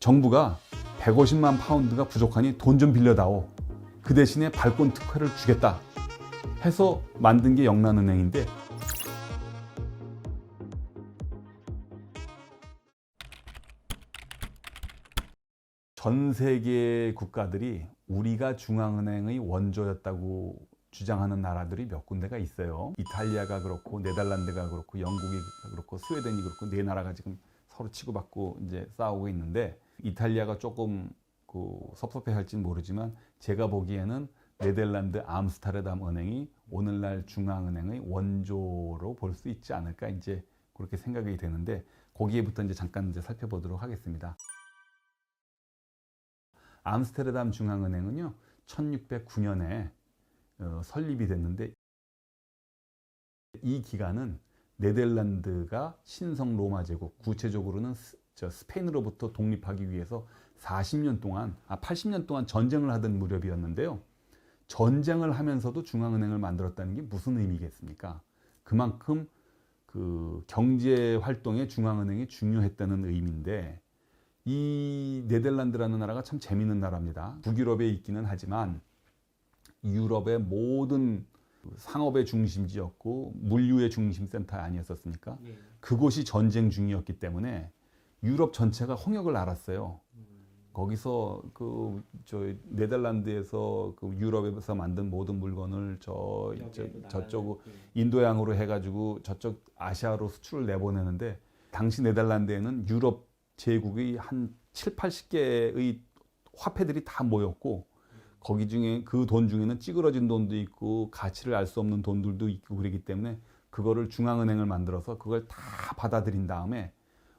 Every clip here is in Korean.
정부가 150만 파운드가 부족하니 돈 좀 빌려다오. 그 대신에 발권 특혜를 주겠다. 해서 만든 게 영란은행인데 전 세계 국가들이 우리가 중앙은행의 원조였다고 주장하는 나라들이 몇 군데가 있어요. 이탈리아가 그렇고 네덜란드가 그렇고 영국이 그렇고 스웨덴이 그렇고 네 나라가 지금 서로 치고받고 이제 싸우고 있는데 이탈리아가 조금 그 섭섭해할진 모르지만 제가 보기에는 네덜란드 암스테르담 은행이 오늘날 중앙은행의 원조로 볼 수 있지 않을까 이제 그렇게 생각이 되는데 거기에부터 이제 잠깐 이제 살펴보도록 하겠습니다. 암스테르담 중앙은행은요 1609년에 어, 설립이 됐는데 이 기간은 네덜란드가 신성 로마 제국 구체적으로는 스, 저 스페인으로부터 독립하기 위해서 40년 동안 아 80년 동안 전쟁을 하던 무렵이었는데요. 전쟁을 하면서도 중앙은행을 만들었다는 게 무슨 의미겠습니까? 그만큼 그 경제 활동에 중앙은행이 중요했다는 의미인데 이 네덜란드라는 나라가 참 재미있는 나라입니다. 북유럽에 있기는 하지만 유럽의 모든 상업의 중심지였고 물류의 중심센터 아니었었습니까? 예. 그곳이 전쟁 중이었기 때문에 유럽 전체가 홍역을 알았어요. 거기서 그 저 네덜란드에서 그 유럽에서 만든 모든 물건을 저, 저 저쪽. 인도양으로 해가지고 저쪽 아시아로 수출을 내보내는데 당시 네덜란드에는 유럽 제국의 한 7, 80개의 화폐들이 다 모였고 거기 중에 그 돈 중에는 찌그러진 돈도 있고 가치를 알 수 없는 돈들도 있고 그러기 때문에 그거를 중앙은행을 만들어서 그걸 다 받아들인 다음에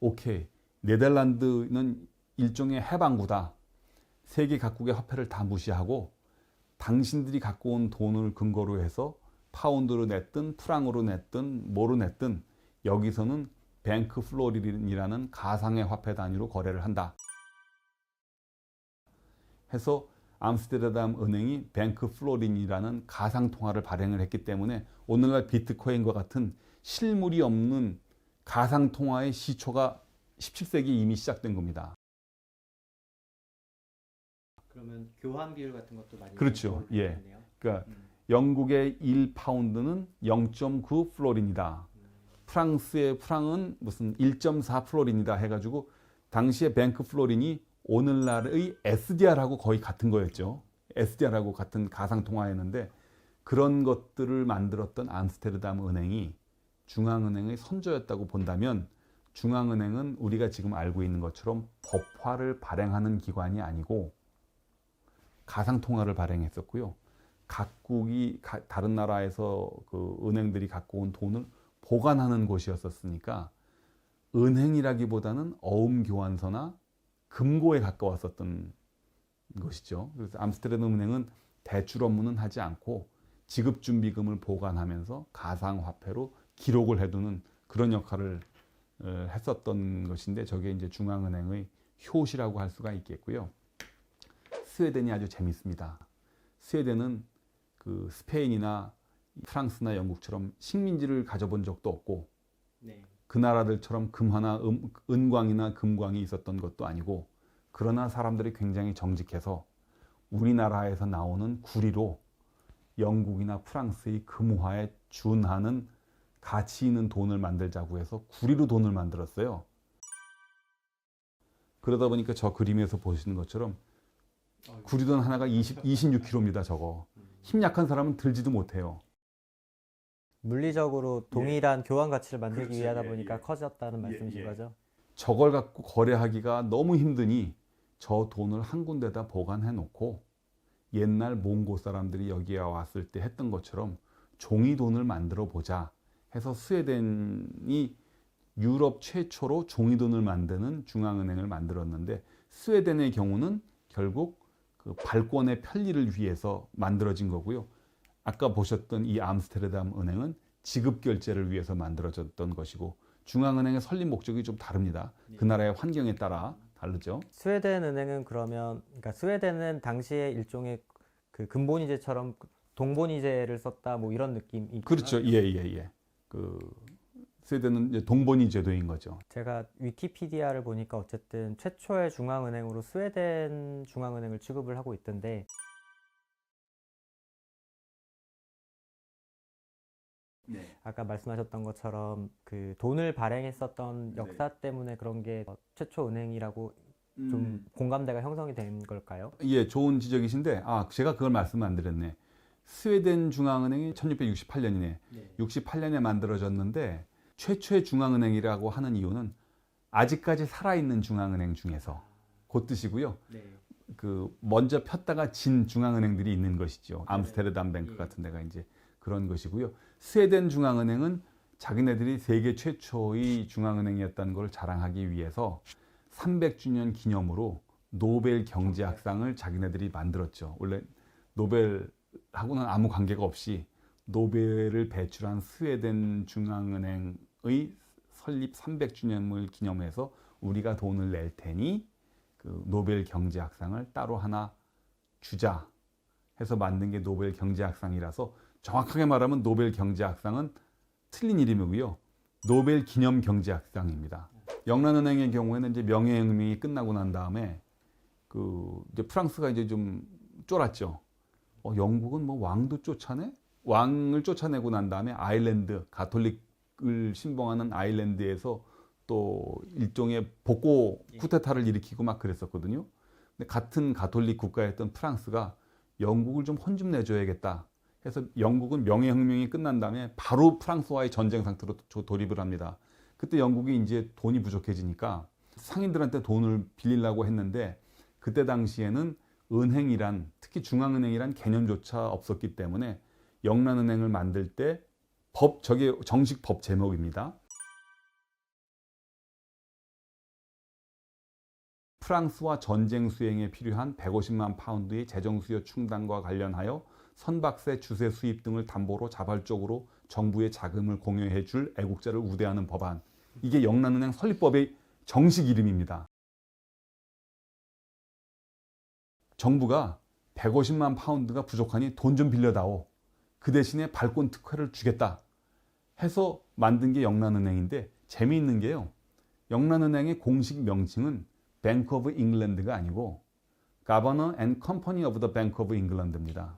오케이 네덜란드는 일종의 해방구다. 세계 각국의 화폐를 다 무시하고 당신들이 갖고 온 돈을 근거로 해서 파운드로 냈든 프랑으로 냈든 뭐로 냈든 여기서는 뱅크 플로린이라는 가상의 화폐 단위로 거래를 한다. 해서 암스테르담 은행이 뱅크 플로린이라는 가상 통화를 발행을 했기 때문에 오늘날 비트코인과 같은 실물이 없는 가상 통화의 시초가 17세기 이미 시작된 겁니다. 그러면 교환 비율 같은 것도 많이 그렇죠. 예. 그러니까 음. 영국의 1파운드는 0.9 플로린이다. 프랑스의 프랑은 무슨 1.4 플로린이다 해 가지고 당시에 뱅크 플로린이 오늘날의 SDR하고 거의 같은 거였죠. SDR하고 같은 가상 통화였는데 그런 것들을 만들었던 암스테르담 은행이 중앙은행의 선조였다고 본다면 중앙은행은 우리가 지금 알고 있는 것처럼 법화를 발행하는 기관이 아니고 가상 통화를 발행했었고요. 각국이 가- 다른 나라에서 그 은행들이 갖고 온 돈을 보관하는 곳이었었으니까 은행이라기보다는 어음 교환소나 금고에 가까웠었던 것이죠. 그래서 암스테르담 은행은 대출 업무는 하지 않고 지급 준비금을 보관하면서 가상 화폐로 기록을 해두는 그런 역할을 어, 했었던 것인데 저게 이제 중앙은행의 효시라고 할 수가 있겠고요. 스웨덴이 아주 재밌습니다. 스웨덴은 그 스페인이나 프랑스나 영국처럼 식민지를 가져본 적도 없고 네. 그 나라들처럼 금화나 음- 은광이나 금광이 있었던 것도 아니고 그러나 사람들이 굉장히 정직해서 우리나라에서 나오는 구리로 영국이나 프랑스의 금화에 준하는 가치 있는 돈을 만들자고 해서 구리로 돈을 만들었어요. 그러다 보니까 저 그림에서 보시는 것처럼 어, 구리돈 하나가 20, 26kg입니다. 저거 힘 약한 사람은 들지도 못해요. 물리적으로 동일한 교환 가치를 만들기 그렇죠. 위하다 예, 보니까 예. 커졌다는 말씀이신 예. 거죠? 저걸 갖고 거래하기가 너무 힘드니 저 돈을 한 군데다 보관해 놓고 옛날 몽고 사람들이 여기에 왔을 때 했던 것처럼 종이 돈을 만들어 보자 해서 스웨덴이 유럽 최초로 종이 돈을 만드는 중앙은행을 만들었는데 스웨덴의 경우는 결국 그 발권의 편리를 위해서 만들어진 거고요. 아까 보셨던 이 암스테르담 은행은 지급 결제를 위해서 만들어졌던 것이고 중앙은행의 설립 목적이 좀 다릅니다. 그 나라의 환경에 따라 다르죠. 스웨덴 은행은 그러면 그러니까 스웨덴은 당시에 일종의 그 근본이제처럼 동본이제를 썼다 뭐 이런 느낌이 그렇죠. 예, 예, 예. 그 스웨덴은 이제 동본이 제도인 거죠. 제가 위키피디아를 보니까 어쨌든 최초의 중앙은행으로 스웨덴 중앙은행을 취급을 하고 있던데 아까 말씀하셨던 것처럼 그 돈을 발행했었던 네. 역사 때문에 그런 게 최초 은행이라고 좀 음. 공감대가 형성이 된 걸까요? 예, 좋은 지적이신데, 아, 제가 그걸 말씀 안 드렸네. 스웨덴 중앙은행이 1668년이네. 네. 68년에 만들어졌는데, 최초의 중앙은행이라고 하는 이유는 아직까지 살아있는 중앙은행 중에서 그 뜻이고요. 네. 그 먼저 폈다가 진 중앙은행들이 있는 것이죠. 암스테르담 뱅크 예. 같은 데가 이제 그런 것이고요. 스웨덴 중앙은행은 자기네들이 세계 최초의 중앙은행이었다는 걸 자랑하기 위해서 300주년 기념으로 노벨 경제학상을 자기네들이 만들었죠. 원래 노벨 하고는 아무 관계가 없이 노벨을 배출한 스웨덴 중앙은행의 설립 300주년을 기념해서 우리가 돈을 낼 테니 그 노벨 경제학상을 따로 하나 주자 해서 만든 게 노벨 경제학상이라서 정확하게 말하면 노벨 경제학상은 틀린 이름이고요. 노벨 기념 경제학상입니다. 영란은행의 경우에는 이제 명예혁명이 끝나고 난 다음에 그 이제 프랑스가 이제 좀 쫄았죠. 어, 영국은 뭐 왕도 쫓아내? 왕을 쫓아내고 난 다음에 아일랜드 가톨릭을 신봉하는 아일랜드에서 또 일종의 복고 쿠데타를 일으키고 막 그랬었거든요. 근데 같은 가톨릭 국가였던 프랑스가 영국을 좀 혼 좀 내줘야겠다. 해서 영국은 명예혁명이 끝난 다음에 바로 프랑스와의 전쟁 상태로 도- 돌입을 합니다. 그때 영국이 이제 돈이 부족해지니까 상인들한테 돈을 빌리려고 했는데 그때 당시에는 은행이란 특히 중앙은행이란 개념조차 없었기 때문에 영란은행을 만들 때 법 저게 정식 법 제목입니다. 프랑스와 전쟁 수행에 필요한 150만 파운드의 재정 수요 충당과 관련하여 선박세 주세 수입 등을 담보로 자발적으로 정부의 자금을 공여해 줄 애국자를 우대하는 법안. 이게 영란은행 설립법의 정식 이름입니다. 정부가 150만 파운드가 부족하니 돈 좀 빌려다오. 그 대신에 발권 특혜를 주겠다. 해서 만든 게 영란은행인데 재미있는 게요. 영란은행의 공식 명칭은 Bank of England가 아니고 Governor and Company of the Bank of England입니다.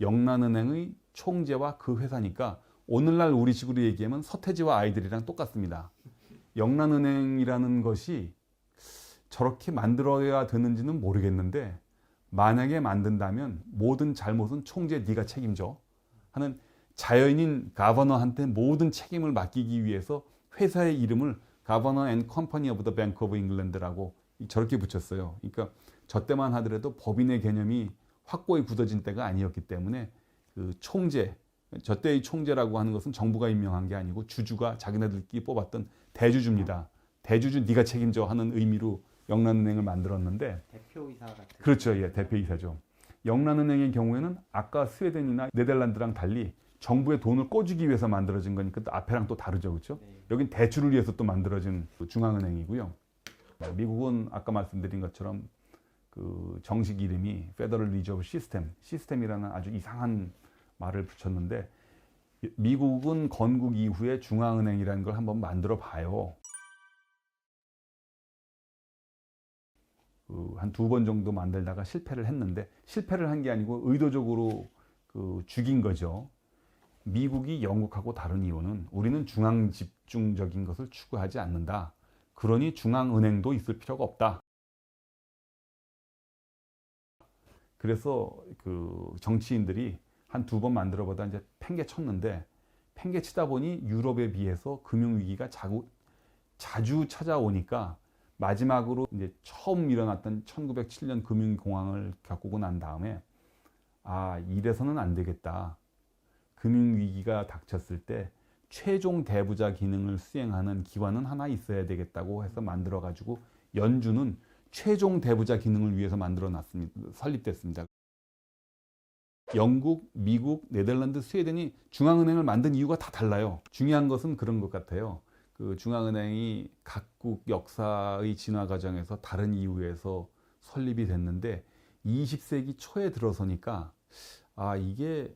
영란은행의 총재와 그 회사니까 오늘날 우리식으로 얘기하면 서태지와 아이들이랑 똑같습니다. 영란은행이라는 것이 저렇게 만들어야 되는지는 모르겠는데 만약에 만든다면 모든 잘못은 총재 네가 책임져 하는 자연인 가버너한테 모든 책임을 맡기기 위해서 회사의 이름을 가버너 앤 컴퍼니 오브 더 뱅크 오브 잉글랜드라고 저렇게 붙였어요. 그러니까 저 때만 하더라도 법인의 개념이 확고히 굳어진 때가 아니었기 때문에 그 총재 저 때의 총재라고 하는 것은 정부가 임명한 게 아니고 주주가 자기네들끼리 뽑았던 대주주입니다. 대주주 네가 책임져 하는 의미로 영란은행을 만들었는데 대표이사 같은. 그렇죠. 예, 대표이사죠. 영란은행의 경우에는 아까 스웨덴이나 네덜란드랑 달리 정부의 돈을 꿔주기 위해서 만들어진 거니까 또 앞에랑 또 다르죠. 그렇죠? 네. 여긴 대출을 위해서 또 만들어진 그 중앙은행이고요. 미국은 아까 말씀드린 것처럼 그 정식 이름이 페더럴 리저브 시스템, 시스템이라는 아주 이상한 말을 붙였는데 미국은 건국 이후에 중앙은행이라는 걸 한번 만들어 봐요. 한 두 번 정도 만들다가 실패를 했는데 실패를 한 게 아니고 의도적으로 그 죽인 거죠. 미국이 영국하고 다른 이유는 우리는 중앙 집중적인 것을 추구하지 않는다. 그러니 중앙은행도 있을 필요가 없다. 그래서 그 정치인들이 한 두 번 만들어 보다 이제 팽개 쳤는데 팽개 치다 보니 유럽에 비해서 금융 위기가 자꾸 자주 찾아오니까 마지막으로 이제 처음 일어났던 1907년 금융 공황을 겪고 난 다음에 아 이래서는 안 되겠다. 금융 위기가 닥쳤을 때 최종 대부자 기능을 수행하는 기관은 하나 있어야 되겠다고 해서 만들어 가지고 연준은 최종 대부자 기능을 위해서 만들어 놨습니다. 설립됐습니다. 영국, 미국, 네덜란드, 스웨덴이 중앙은행을 만든 이유가 다 달라요. 중요한 것은 그런 것 같아요. 그 중앙은행이 각국 역사의 진화 과정에서 다른 이유에서 설립이 됐는데 20세기 초에 들어서니까 아 이게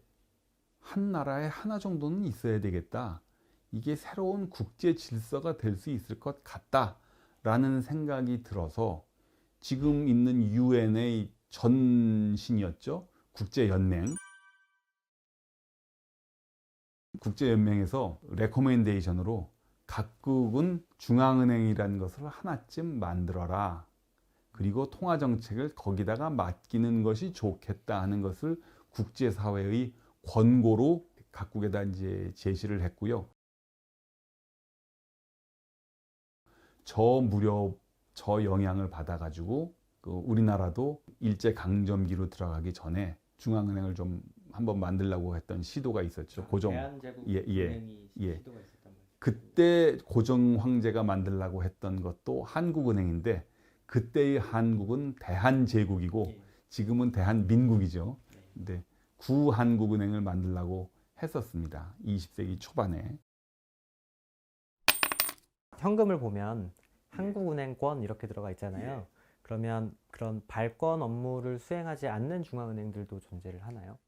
한 나라에 하나 정도는 있어야 되겠다. 이게 새로운 국제 질서가 될 수 있을 것 같다라는 생각이 들어서 지금 있는 유엔의 전신이었죠. 국제연맹. 국제연맹에서 레코멘데이션으로 각국은 중앙은행이라는 것을 하나쯤 만들어라. 그리고 통화 정책을 거기다가 맡기는 것이 좋겠다 하는 것을 국제사회의 권고로 각국에다 이제 제시를 했고요. 저 무렵 저 영향을 받아가지고 그 우리나라도 일제 강점기로 들어가기 전에 중앙은행을 좀 한번 만들려고 했던 시도가 있었죠. 고정. 대한제국 예, 예, 은행이 예. 시도가 있었단 말이죠. 그때 고정 황제가 만들려고 했던 것도 한국은행인데 그때의 한국은 대한제국이고 예. 지금은 대한민국이죠. 네. 근데 구한국은행을 만들려고 했었습니다. 20세기 초반에. 현금을 보면 한국은행권 이렇게 들어가 있잖아요. 그러면 그런 발권 업무를 수행하지 않는 중앙은행들도 존재를 하나요?